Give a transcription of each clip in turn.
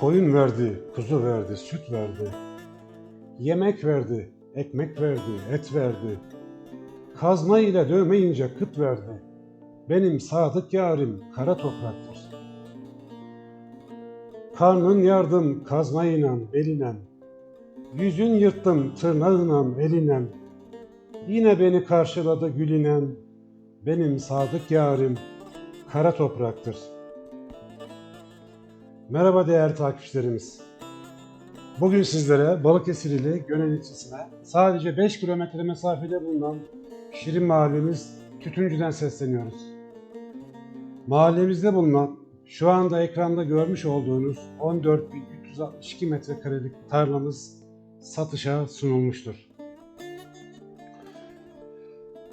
Koyun verdi, kuzu verdi, süt verdi. Yemek verdi, ekmek verdi, et verdi. Kazma ile dövmeyince kıt verdi. Benim sadık yarim kara topraktır. Karnın yardım kazmayla belinen. Yüzün yırttım tırnağınla elinen. Yine beni karşıladı gülinen. Benim sadık yarim kara topraktır. Merhaba değerli takipçilerimiz. Bugün sizlere Balıkesir ili Gönel ilçesine sadece 5 kilometre mesafede bulunan Şirin mahallemiz Tütüncü'den sesleniyoruz. Mahallemizde bulunan şu anda ekranda görmüş olduğunuz 14.362 metrekarelik tarlamız satışa sunulmuştur.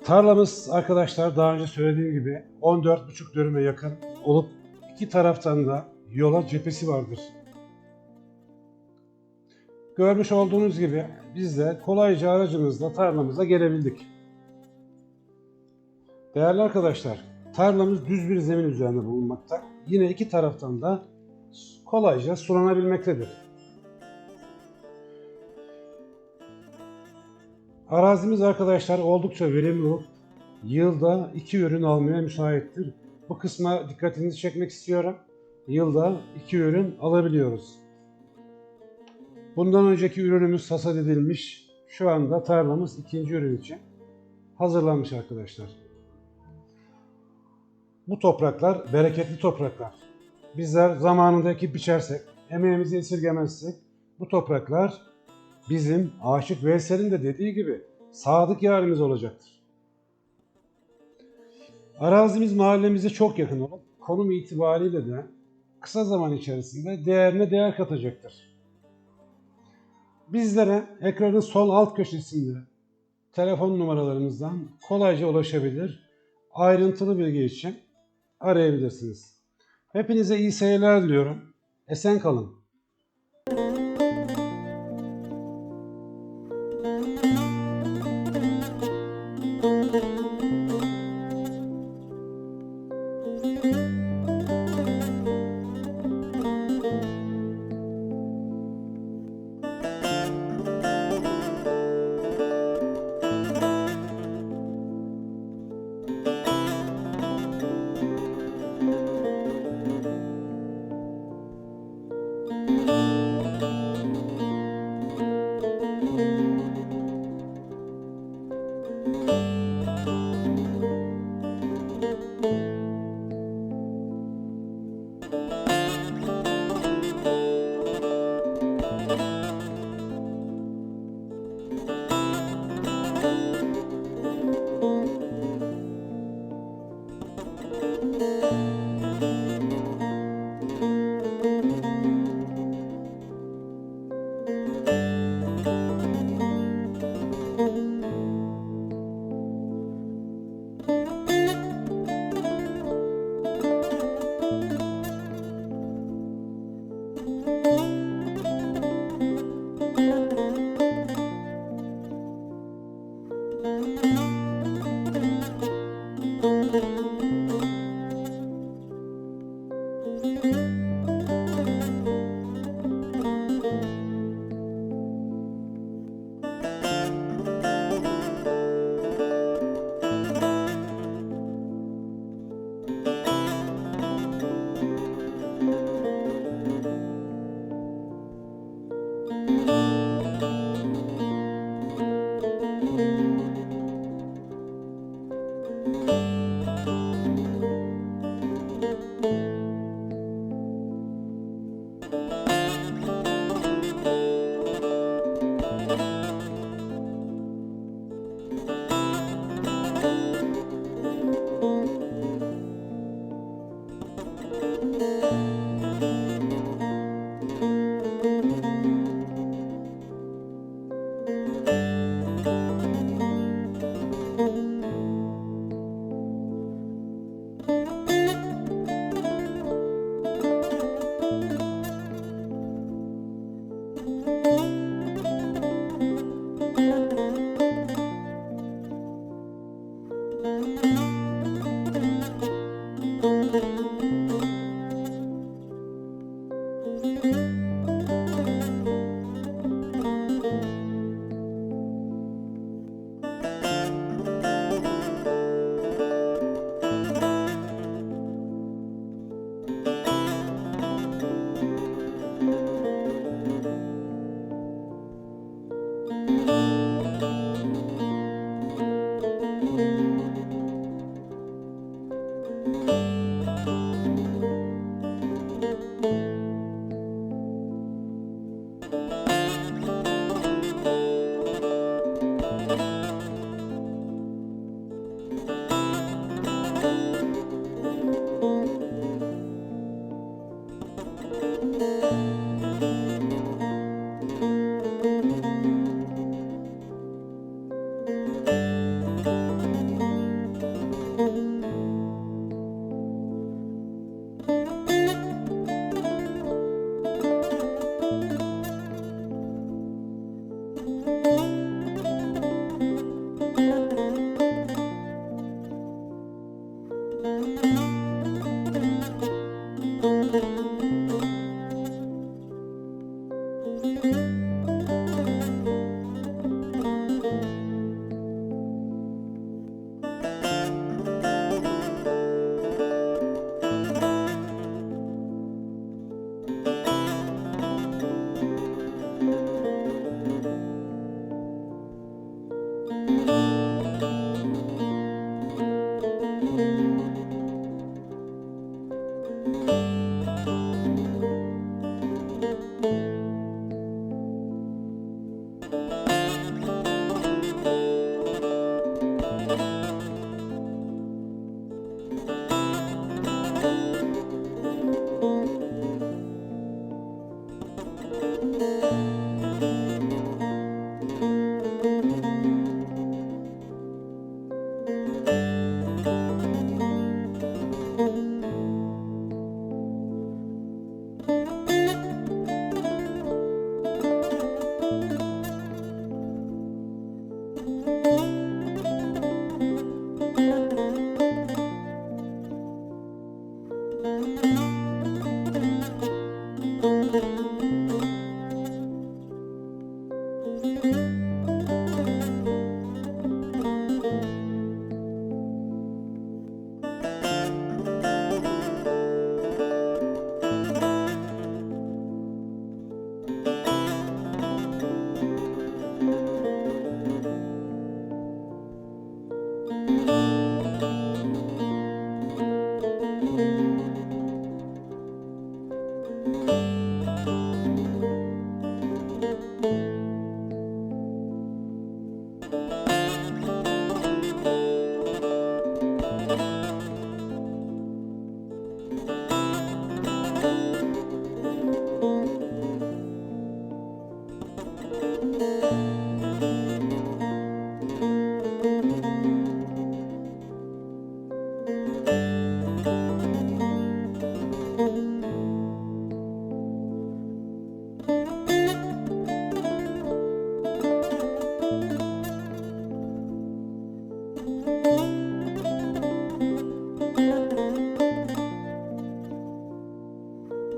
Tarlamız arkadaşlar daha önce söylediğim gibi 14,5 dönüme yakın olup iki taraftan da yola cephesi vardır. Görmüş olduğunuz gibi biz de kolayca aracımızla tarlamıza gelebildik. Değerli arkadaşlar, tarlamız düz bir zemin üzerinde bulunmakta. Yine iki taraftan da kolayca sulanabilmektedir. Arazimiz arkadaşlar oldukça verimli olup yılda iki ürün almaya müsaittir. Bu kısma dikkatinizi çekmek istiyorum. Yılda iki ürün alabiliyoruz. Bundan önceki ürünümüz hasat edilmiş. Şu anda tarlamız ikinci ürün için hazırlanmış arkadaşlar. Bu topraklar bereketli topraklar. Bizler zamanında ekip biçersek, emeğimizi esirgemezsek bu topraklar bizim Aşık Veysel'in de dediği gibi sadık yarimiz olacaktır. Arazimiz mahallemize çok yakın olup konum itibariyle de kısa zaman içerisinde değerine değer katacaktır. Bizlere ekranın sol alt köşesinde telefon numaralarımızdan kolayca ulaşabilir, ayrıntılı bilgi için arayabilirsiniz. Hepinize iyi seyirler diliyorum. Esen kalın.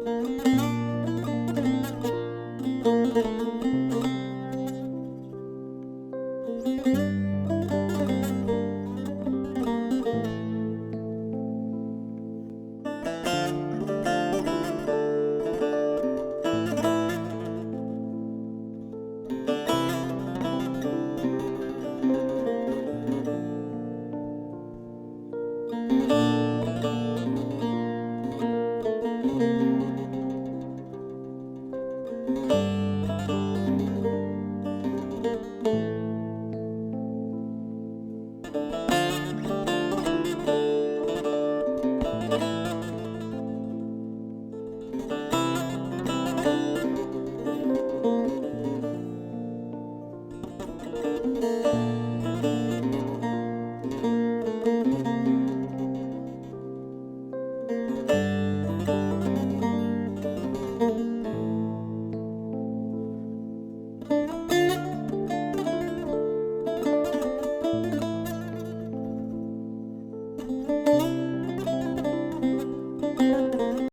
Música